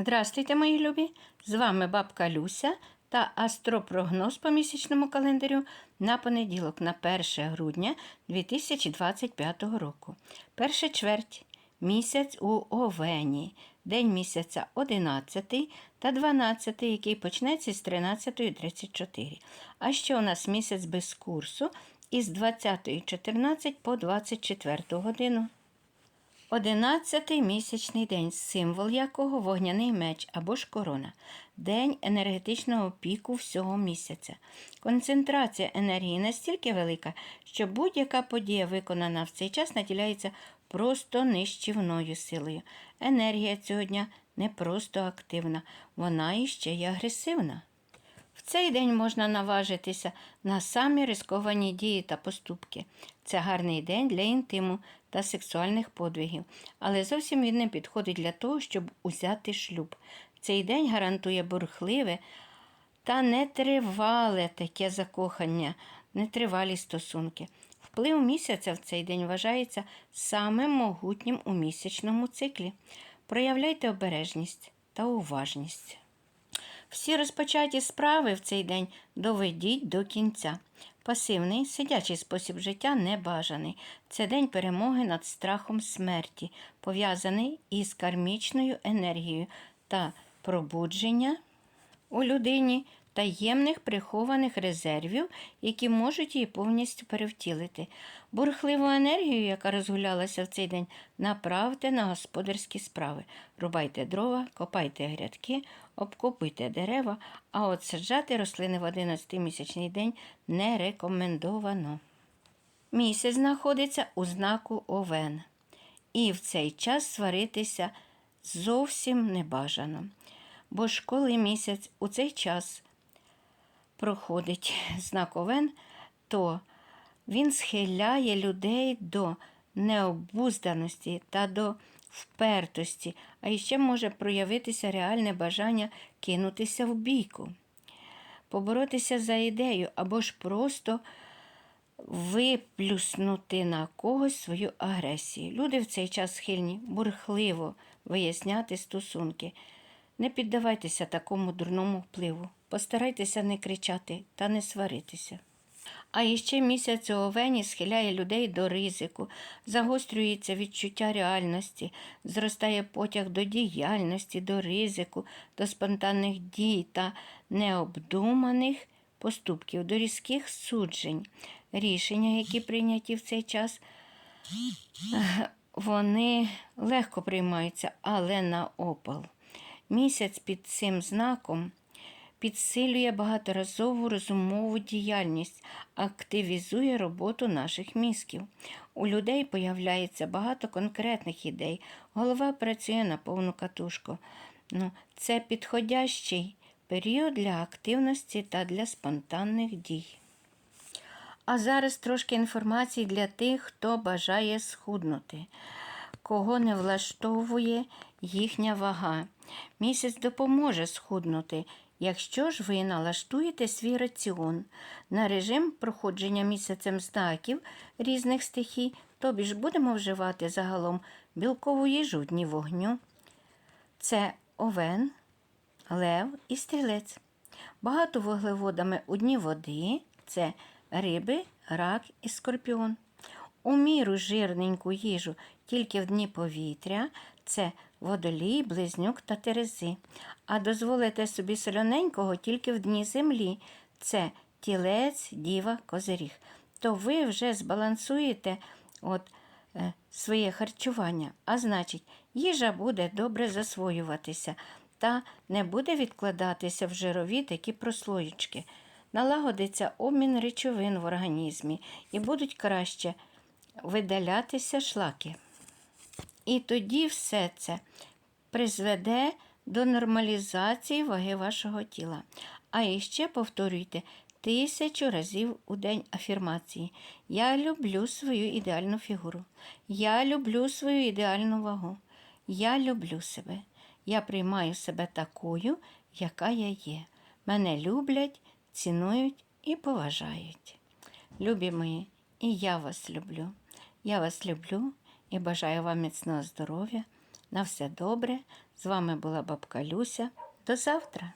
Здравствуйте, мої любі! З вами бабка Люся та астропрогноз по місячному календарю на понеділок, на 1 грудня 2025 року. Перша чверть місяць у Овені, день місяця 11 та 12, який почнеться з 13.34. А ще у нас місяць без курсу із 20.14 по 24 годину. Одинадцятий місячний день, символ якого вогняний меч або ж корона, день енергетичного піку всього місяця. Концентрація енергії настільки велика, що будь-яка подія, виконана в цей час, наділяється просто нищівною силою. Енергія цього дня не просто активна, вона іще й агресивна. В цей день можна наважитися на самі рисковані дії та поступки. Це гарний день для інтиму та сексуальних подвигів, але зовсім він не підходить для того, щоб узяти шлюб. Цей день гарантує бурхливе та нетривале таке закохання, нетривалі стосунки. Вплив місяця в цей день вважається самим могутнім у місячному циклі. Проявляйте обережність та уважність. Всі розпочаті справи в цей день доведіть до кінця. Пасивний, сидячий спосіб життя небажаний. Це день перемоги над страхом смерті, пов'язаний із кармічною енергією та пробудження у людині таємних прихованих резервів, які можуть її повністю перевтілити. Бурхливу енергію, яка розгулялася в цей день, направте на господарські справи. Рубайте дрова, копайте грядки, обкопуйте дерева, а от саджати рослини в 11-місячний день не рекомендовано. Місяць знаходиться у знаку Овен, і в цей час сваритися зовсім не бажано. Бо ж коли місяць у цей час проходить знак Овен, то він схиляє людей до необузданості та до впертості, а іще може проявитися реальне бажання кинутися в бійку, поборотися за ідею або ж просто виплюснути на когось свою агресію. Люди в цей час схильні бурхливо виясняти стосунки. Не піддавайтеся такому дурному впливу. Постарайтеся не кричати та не сваритися. А іще місяць Овені схиляє людей до ризику, загострюється відчуття реальності, зростає потяг до діяльності, до ризику, до спонтанних дій та необдуманих поступків, до різких суджень. Рішення, які прийняті в цей час, вони легко приймаються, але на опал. Місяць під цим знаком підсилює багаторазову розумову діяльність, активізує роботу наших мізків. У людей появляється багато конкретних ідей, голова працює на повну катушку. Ну, Це підходящий період для активності та для спонтанних дій. А зараз трошки інформації для тих, хто бажає схуднути, кого не влаштовує їхня вага. Місяць допоможе схуднути, якщо ж ви налаштуєте свій раціон на режим проходження місяцем знаків різних стихій, тобі ж будемо вживати загалом білкову їжу в дні вогню. Це овен, лев і стрілець. Багато вуглеводами у дні води це риби, рак і скорпіон. У міру жирненьку їжу тільки в дні повітря це водолій, близнюк та терези. А дозволите собі солененького тільки в дні землі це тілець, діва, козиріг. То ви вже збалансуєте от, е, своє харчування, а значить, їжа буде добре засвоюватися та не буде відкладатися в жирові такі прослоєчки. Налагодиться обмін речовин в організмі і будуть краще видалятися шлаки. І тоді все це призведе до нормалізації ваги вашого тіла. А іще повторюйте тисячу разів у день афірмації. Я люблю свою ідеальну фігуру. Я люблю свою ідеальну вагу. Я люблю себе. Я приймаю себе такою, яка я є. Мене люблять, цінують і поважають. Любі мої, і я вас люблю. Я вас люблю і бажаю вам міцного здоров'я. На все добре. З вами була бабка Люся. До завтра!